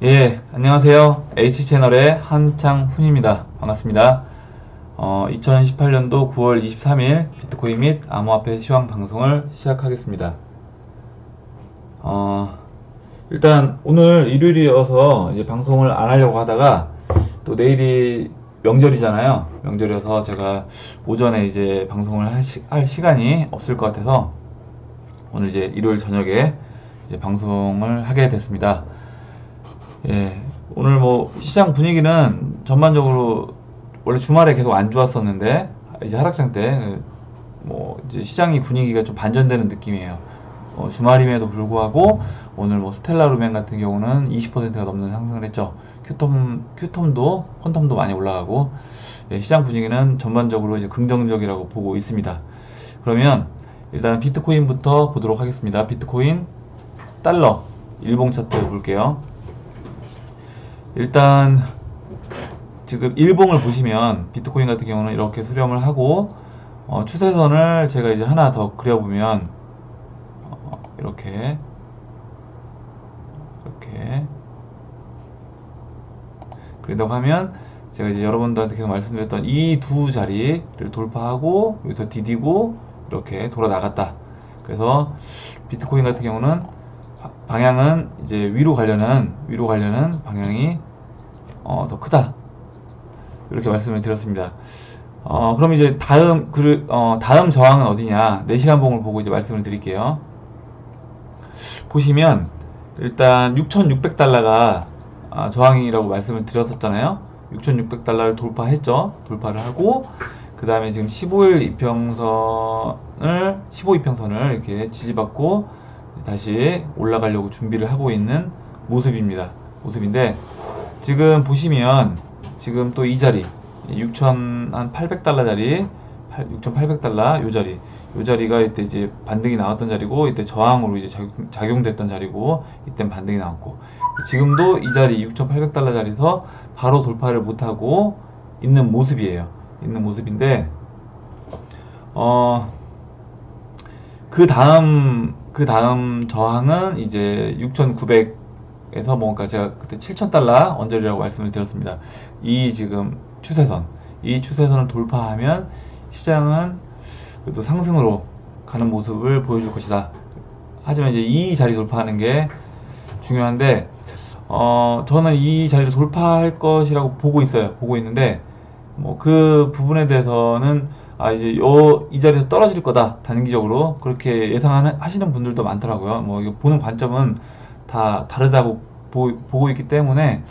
예, 안녕하세요. H채널의 한창훈입니다. 반갑습니다. 어, 2018년도 9월 23일 비트코인 및 암호화폐 시황 방송을 시작하겠습니다. 어, 일단 오늘 일요일이어서 이제 방송을 안 하려고 하다가 또 내일이 명절이잖아요. 명절이어서 제가 오전에 이제 방송을 할, 시, 할 시간이 없을 것 같아서 오늘 이제 일요일 저녁에 이제 방송을 하게 됐습니다. 예, 오늘 뭐 시장 분위기는 전반적으로 원래 주말에 계속 안 좋았었는데 이제 하락장 때 뭐 이제 시장이 분위기가 좀 반전되는 느낌이에요. 어, 주말임에도 불구하고 오늘 뭐 스텔라루멘 같은 경우는 20%가 넘는 상승을 했죠. 큐텀 큐텀도 퀀텀도 많이 올라가고 예, 시장 분위기는 전반적으로 이제 긍정적이라고 보고 있습니다. 그러면 일단 비트코인부터 보도록 하겠습니다. 비트코인 달러 일봉 차트 볼게요. 일단 지금 일봉을 보시면 비트코인 같은 경우는 이렇게 수렴을 하고 어, 추세선을 제가 이제 하나 더 그려보면 어, 이렇게 이렇게 그린다고 하면 제가 이제 여러분들한테 계속 말씀드렸던 이 두 자리를 돌파하고 여기서 디디고 이렇게 돌아 나갔다. 그래서 비트코인 같은 경우는 방향은 이제 위로 가려는 위로 가려는 방향이 어, 더 크다. 이렇게 말씀을 드렸습니다. 어, 그럼 이제 다음 그 어, 다음 저항은 어디냐? 4시간 봉을 보고 이제 말씀을 드릴게요. 보시면 일단 6,600달러가 아, 저항이라고 말씀을 드렸었잖아요. 6,600달러를 돌파했죠. 돌파를 하고 그 다음에 지금 15일 이평선을 15 이평선을 이렇게 지지받고 다시 올라가려고 준비를 하고 있는 모습입니다. 모습인데 지금 보시면 지금 또 이 자리 6,800달러 자리 6,800달러 요 자리 요 자리가 이때 이제 반등이 나왔던 자리고 이때 저항으로 이제 작용, 됐던 자리고 이때 반등이 나왔고 지금도 이 자리 6,800달러 자리에서 바로 돌파를 못하고 있는 모습이에요. 있는 모습인데 어그 다음 그 다음 저항은 이제 6,900 에서 뭔가 제가 그때 7,000달러 언저리라고 말씀을 드렸습니다. 이 지금 추세선 이 추세선을 돌파하면 시장은 그래도 상승으로 가는 모습을 보여줄 것이다. 하지만 이제 이 자리 돌파하는 게 중요한데 어 저는 이 자리를 돌파할 것이라고 보고 있어요. 보고 있는데 뭐 그 부분에 대해서는 아 이제 요 이 자리에서 떨어질 거다 단기적으로 그렇게 예상하시는 분들도 많더라고요. 뭐 보는 관점은 다 다르다고 보, 보고 있기 때문에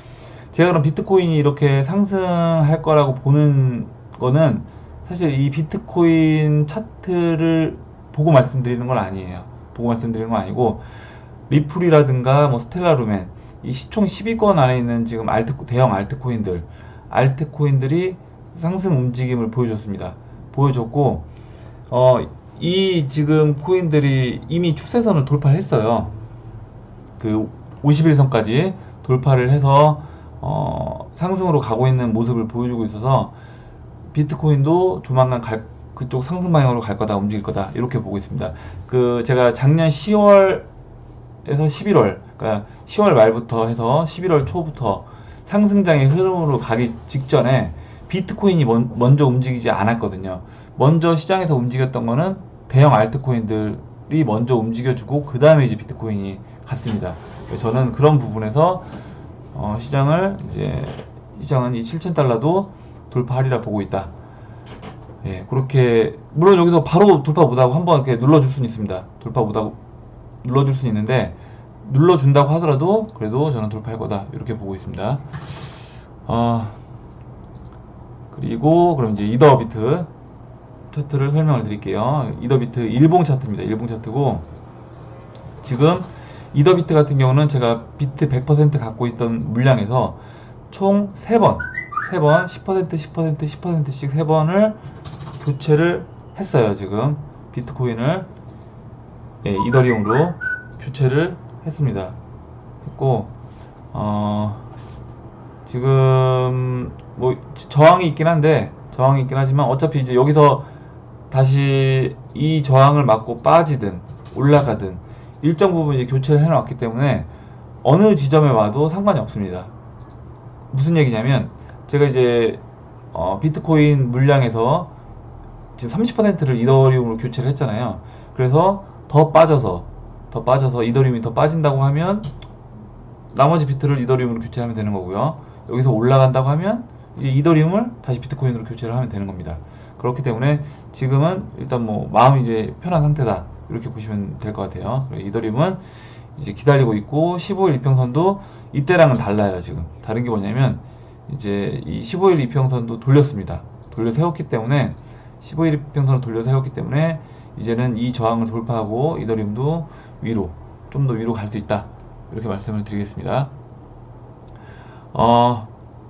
제가 그럼 비트코인이 이렇게 상승할 거라고 보는 거는 사실 이 비트코인 차트를 보고 말씀드리는 건 아니에요. 보고 말씀드리는 건 아니고 리플이라든가 뭐 스텔라루멘 이 시총 10위권 안에 있는 지금 알트 대형 알트코인들 알트코인들이 상승 움직임을 보여줬습니다. 보여줬고 어, 이 지금 코인들이 이미 추세선을 돌파했어요. 그 51선까지 돌파를 해서 어, 상승으로 가고 있는 모습을 보여주고 있어서 비트코인도 조만간 갈, 그쪽 상승 방향으로 갈 거다 움직일 거다 이렇게 보고 있습니다. 그 제가 작년 10월에서 11월 그러니까 10월 말부터 해서 11월 초부터 상승장의 흐름으로 가기 직전에 비트코인이 먼, 저 움직이지 않았거든요. 먼저 시장에서 움직였던 거는 대형 알트코인들이 먼저 움직여주고 그 다음에 이제 비트코인이 갔습니다. 저는 그런 부분에서 어, 시장을 이제 시장은 이 7,000달러도 돌파하리라 보고 있다. 예, 그렇게 물론 여기서 바로 돌파 못하고 한번 이렇게 눌러줄 수는 있습니다. 돌파 못하고 눌러줄 수는 있는데 눌러준다고 하더라도 그래도 저는 돌파할 거다 이렇게 보고 있습니다. 어, 그리고 그럼 이제 이더비트 차트를 설명을 드릴게요. 이더비트 일봉 차트입니다. 일봉 차트고 지금 이더비트 같은 경우는 제가 비트 100% 갖고 있던 물량에서 총 3번 3번 10% 10% 10%씩 3번을 교체를 했어요. 지금 비트코인을 예, 이더리움으로 교체를 했습니다. 했고 어 지금 뭐 저항이 있긴 한데 저항이 있긴 하지만 어차피 이제 여기서 다시 이 저항을 맞고 빠지든 올라가든 일정 부분 이제 교체를 해놨기 때문에 어느 지점에 와도 상관이 없습니다. 무슨 얘기냐면 제가 이제 어, 비트코인 물량에서 지금 30%를 이더리움으로 교체를 했잖아요. 그래서 더 빠져서 더 빠져서 이더리움이 더 빠진다고 하면 나머지 비트를 이더리움으로 교체하면 되는 거고요. 여기서 올라간다고 하면 이제 이더리움을 다시 비트코인으로 교체를 하면 되는 겁니다. 그렇기 때문에 지금은 일단 뭐 마음이 이제 편한 상태다 이렇게 보시면 될 것 같아요. 이더리움은 이제 기다리고 있고 15일 이평선도 이때랑은 달라요 지금 다른 게 뭐냐면 이제 이 15일 이평선도 돌렸습니다. 돌려 세웠기 때문에 15일 이평선을 돌려 세웠기 때문에 이제는 이 저항을 돌파하고 이더리움도 위로 좀 더 위로 갈 수 있다 이렇게 말씀을 드리겠습니다. 어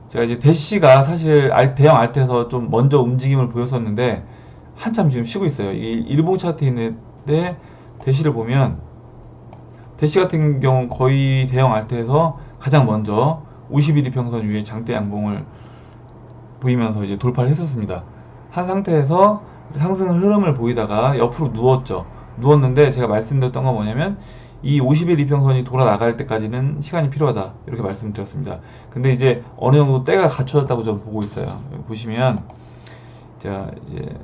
제가 이제 대시가 사실 알, 대형 알트에서 좀 먼저 움직임을 보였었는데 한참 지금 쉬고 있어요. 이 일봉 차트에 있는 데 대시를 보면 대시 같은 경우 거의 대형 알트에서 가장 먼저 51이 평선 위에 장대 양봉을 보이면서 이제 돌파를 했었습니다. 한 상태에서 상승 흐름을 보이다가 옆으로 누웠죠. 누웠는데 제가 말씀드렸던 건 뭐냐면 이 50일 이평선이 돌아 나갈 때까지는 시간이 필요하다 이렇게 말씀드렸습니다. 근데 이제 어느 정도 때가 갖춰졌다고 저는 보고 있어요. 보시면 자 이제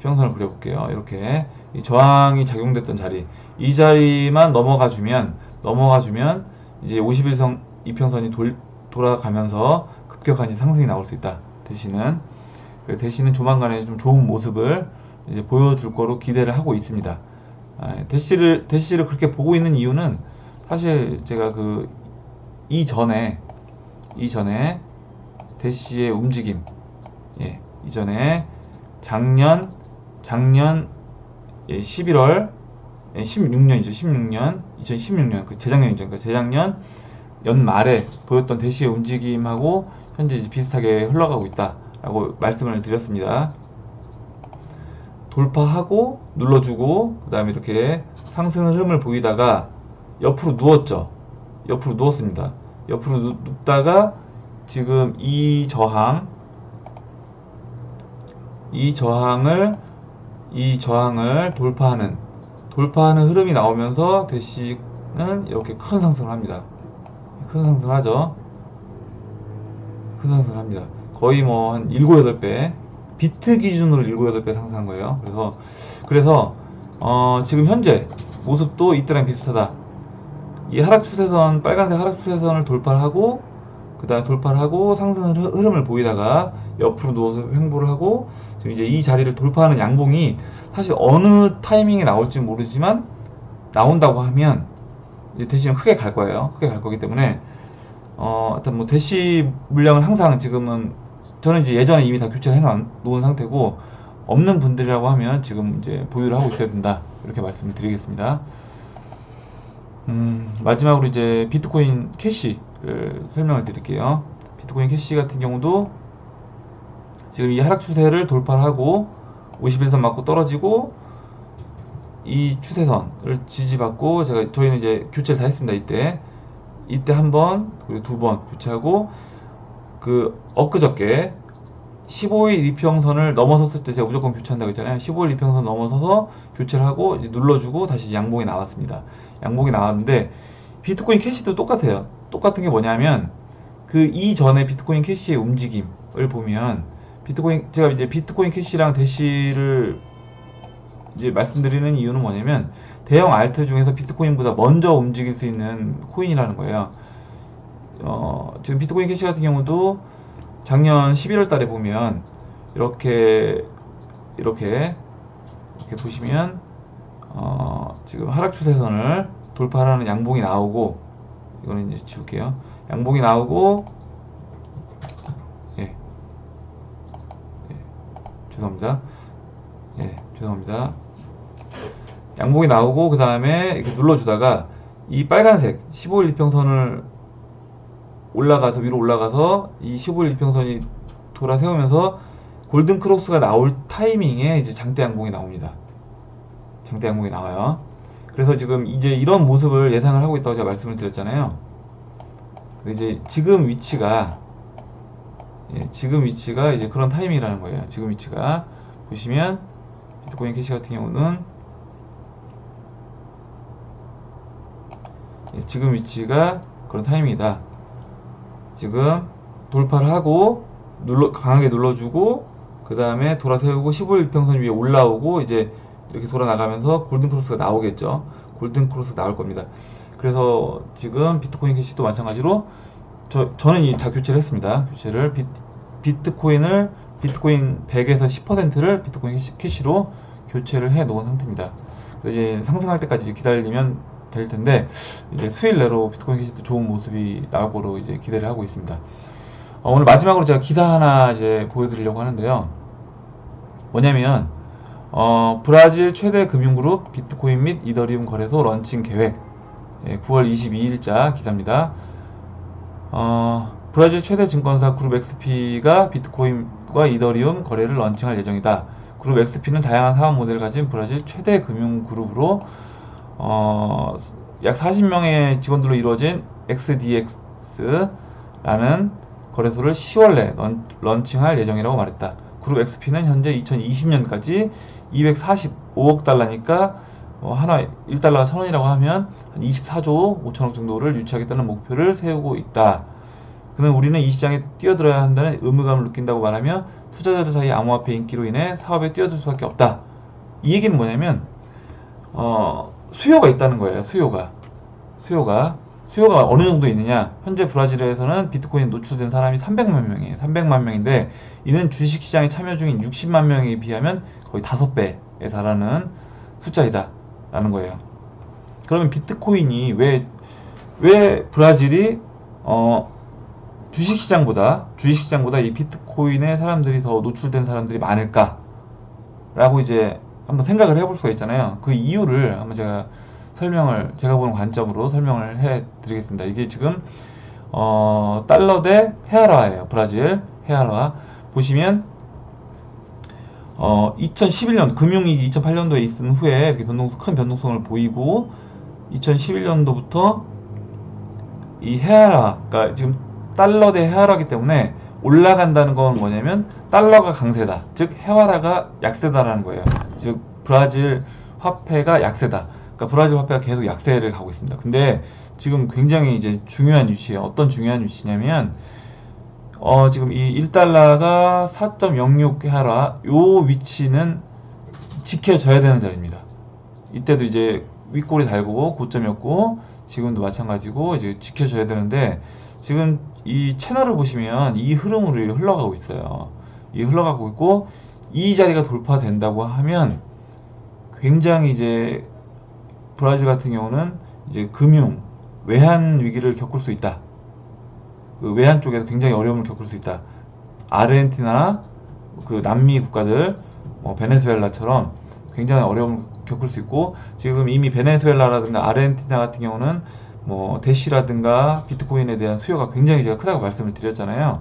평선을 그려볼게요. 이렇게 이 저항이 작용됐던 자리 이 자리만 넘어가 주면 넘어가 주면 이제 51선 이평선이 돌, 돌아가면서 급격한 상승이 나올 수 있다. 대신은 대신은 조만간에 좀 좋은 모습을 이제 보여줄 거로 기대를 하고 있습니다. 아, 대시를 대시를 그렇게 보고 있는 이유는 사실 제가 그 이전에 이전에 대시의 움직임 예 이전에 작년 작년 예, 11월 예, 16년이죠 16년 2016년 그 재작년이죠 그러니까 재작년 연말에 보였던 대시의 움직임하고 현재 비슷하게 흘러가고 있다라고 말씀을 드렸습니다. 돌파하고 눌러주고 그 다음에 이렇게 상승 흐름을 보이다가 옆으로 누웠죠. 옆으로 누웠습니다. 옆으로 눕, 눕다가 지금 이 저항 이 저항을 이 저항을 돌파하는 돌파하는 흐름이 나오면서 대시는 이렇게 큰 상승을 합니다. 큰 상승을 하죠. 큰 상승을 합니다. 거의 뭐 한 7, 8배 비트 기준으로 7, 8배 상승한 거예요. 그래서 그래서 어, 지금 현재 모습도 이때랑 비슷하다. 이 하락 추세선 빨간색 하락 추세선을 돌파를 하고 그 다음에 돌파를 하고 상승 흐름을 보이다가 옆으로 누워서 횡보를 하고 지금 이제 이 자리를 돌파하는 양봉이 사실 어느 타이밍에 나올지 모르지만 나온다고 하면 대시는 크게 갈 거예요. 크게 갈 거기 때문에 어, 하여튼 뭐 대시 물량은 항상 지금은 저는 이제 예전에 이미 다 교체를 해놓은 상태고 없는 분들이라고 하면 지금 이제 보유를 하고 있어야 된다 이렇게 말씀을 드리겠습니다. 음, 마지막으로 이제 비트코인 캐시를 설명을 드릴게요. 비트코인 캐시 같은 경우도 지금 이 하락 추세를 돌파를 하고 51선 맞고 떨어지고 이 추세선을 지지받고 제가 저희는 이제 교체를 다 했습니다 이때 이때 한 번 그리고 두 번 교체하고 그 엊그저께 15일 이평선을 넘어섰을 때 제가 무조건 교체한다고 했잖아요. 15일 이평선 넘어서서 교체를 하고 눌러주고 다시 양봉이 나왔습니다. 양봉이 나왔는데 비트코인 캐시도 똑같아요. 똑같은 게 뭐냐면 그 이전에 비트코인 캐시의 움직임을 보면 비트코인 제가 이제 비트코인 캐시랑 대시를 이제 말씀드리는 이유는 뭐냐면 대형 알트 중에서 비트코인보다 먼저 움직일 수 있는 코인이라는 거예요. 어, 지금 비트코인 캐시 같은 경우도 작년 11월 달에 보면 이렇게 이렇게 이렇게 보시면 어, 지금 하락 추세선을 돌파하는 양봉이 나오고 이거는 이제 지울게요. 양봉이 나오고 예. 예. 죄송합니다. 예, 죄송합니다. 양봉이 나오고 그 다음에 이렇게 눌러주다가 이 빨간색 15일 이평선을 올라가서 위로 올라가서 이 15일 이평선이 돌아 세우면서 골든 크로스가 나올 타이밍에 이제 장대 양봉이 나옵니다. 장대 양봉이 나와요. 그래서 지금 이제 이런 모습을 예상을 하고 있다고 제가 말씀을 드렸잖아요. 이제 지금 위치가 예, 지금 위치가 이제 그런 타이밍이라는 거예요. 지금 위치가 보시면 비트코인 캐시 같은 경우는 예, 지금 위치가 그런 타이밍이다. 지금 돌파를 하고 눌러 강하게 눌러주고 그 다음에 돌아세우고 15일 이평선 위에 올라오고 이제 이렇게 돌아 나가면서 골든 크로스가 나오겠죠. 골든 크로스 나올 겁니다. 그래서 지금 비트코인 캐시도 마찬가지로 저, 저는 이 다 교체를 했습니다. 교체를 비, 비트 코인을 비트코인 100에서 10%를 비트코인 캐시, 캐시로 교체를 해 놓은 상태입니다. 이제 상승할 때까지 기다리면 될 텐데 이제 수일 내로 비트코인 캐시도 좋은 모습이 나올 거로 이제 기대를 하고 있습니다. 어, 오늘 마지막으로 제가 기사 하나 이제 보여드리려고 하는데요. 뭐냐면 어, 브라질 최대 금융그룹 비트코인 및 이더리움 거래소 런칭 계획 예, 9월 22일자 기사입니다. 어, 브라질 최대 증권사 그룹 XP가 비트코인과 이더리움 거래를 런칭할 예정이다. 그룹 XP는 다양한 사업 모델을 가진 브라질 최대 금융 그룹으로 어, 약 40명의 직원들로 이루어진 XDX라는 거래소를 10월 내 런, 칭할 예정이라고 말했다. 그룹 XP는 현재 2020년까지 245억 달러니까 뭐 하나 1달러가 1000원이라고 하면 한 24조 5천억 정도를 유치하겠다는 목표를 세우고 있다. 그는 우리는 이 시장에 뛰어들어야 한다는 의무감을 느낀다고 말하며 투자자들 사이 암호화폐 인기로 인해 사업에 뛰어들 수밖에 없다. 이 얘기는 뭐냐면 어, 수요가 있다는 거예요. 수요가 수요가 수요가 어느 정도 있느냐? 현재 브라질에서는 비트코인 노출된 사람이 300만 명이에요. 300만 명인데 이는 주식 시장에 참여 중인 60만 명에 비하면 거의 5배에 달하는 숫자이다. 라는 거예요. 그러면 비트코인이 왜, 왜 브라질이, 어, 주식시장보다, 주식시장보다 이 비트코인에 사람들이 더 노출된 사람들이 많을까? 라고 이제 한번 생각을 해볼 수가 있잖아요. 그 이유를 한번 제가 설명을, 제가 보는 관점으로 설명을 해 드리겠습니다. 이게 지금, 어, 달러 대 헤아라예요. 브라질 헤아라. 보시면, 어, 2011년 금융위기 2008년도에 있은 후에 이렇게 변동 큰 변동성을 보이고 2011년도부터 이 헤아라 그러니까 지금 달러 대 헤아라기 때문에 올라간다는 건 뭐냐면 달러가 강세다. 즉 헤아라가 약세다라는 거예요. 즉 브라질 화폐가 약세다. 그러니까 브라질 화폐가 계속 약세를 가고 있습니다. 근데 지금 굉장히 이제 중요한 위치예요. 어떤 중요한 위치냐면 어, 지금 이 1달러가 4.06 하라 요 위치는 지켜져야 되는 자리입니다. 이때도 이제 윗골이 달고 고점이었고 지금도 마찬가지고 이제 지켜져야 되는데 지금 이 채널을 보시면 이 흐름으로 흘러가고 있어요. 이 흘러가고 있고 이 자리가 돌파된다고 하면 굉장히 이제 브라질 같은 경우는 이제 금융 외환 위기를 겪을 수 있다. 그 외환 쪽에서 굉장히 어려움을 겪을 수 있다. 아르헨티나, 그 남미 국가들, 뭐 베네수엘라처럼 굉장히 어려움을 겪을 수 있고 지금 이미 베네수엘라라든가 아르헨티나 같은 경우는 뭐 대시라든가 비트코인에 대한 수요가 굉장히 제가 크다고 말씀을 드렸잖아요.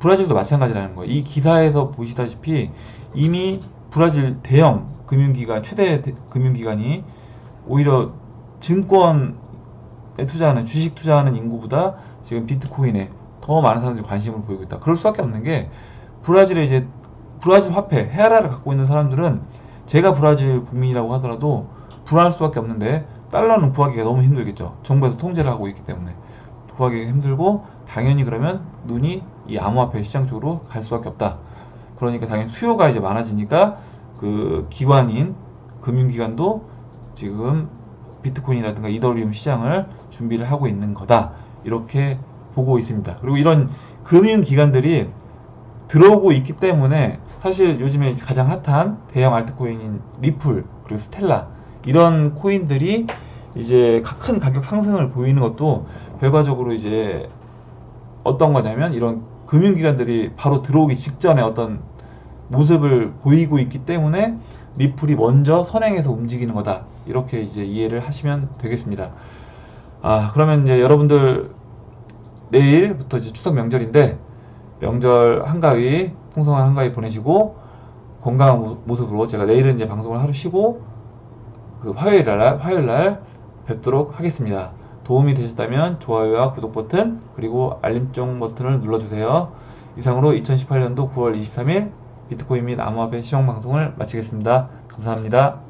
브라질도 마찬가지라는 거예요. 이 기사에서 보시다시피 이미 브라질 대형 금융기관 최대 금융기관이 오히려 증권에 투자하는 주식 투자하는 인구보다 지금 비트코인에 더 많은 사람들이 관심을 보이고 있다. 그럴 수밖에 없는 게 브라질에 이제 브라질 화폐 헤아라를 갖고 있는 사람들은 제가 브라질 국민이라고 하더라도 불안할 수밖에 없는데 달러는 구하기가 너무 힘들겠죠. 정부에서 통제를 하고 있기 때문에 구하기가 힘들고 당연히 그러면 눈이 이 암호화폐 시장 쪽으로 갈 수밖에 없다. 그러니까 당연히 수요가 이제 많아지니까 그 기관인 금융기관도 지금 비트코인이라든가 이더리움 시장을 준비를 하고 있는 거다. 이렇게 보고 있습니다. 그리고 이런 금융기관들이 들어오고 있기 때문에 사실 요즘에 가장 핫한 대형 알트코인인 리플 그리고 스텔라 이런 코인들이 이제 큰 가격 상승을 보이는 것도 결과적으로 이제 어떤 거냐면 이런 금융기관들이 바로 들어오기 직전에 어떤 모습을 보이고 있기 때문에 리플이 먼저 선행해서 움직이는 거다 이렇게 이제 이해를 하시면 되겠습니다. 아 그러면 이제 여러분들 내일부터 이제 추석 명절인데 명절 한가위 풍성한 한가위 보내시고 건강한 모습으로 제가 내일은 이제 방송을 하루 쉬고 그 화요일 날 화요일 날 뵙도록 하겠습니다. 도움이 되셨다면 좋아요와 구독 버튼 그리고 알림종 버튼을 눌러주세요. 이상으로 2018년도 9월 23일 비트코인 및 암호화폐 시황 방송을 마치겠습니다. 감사합니다.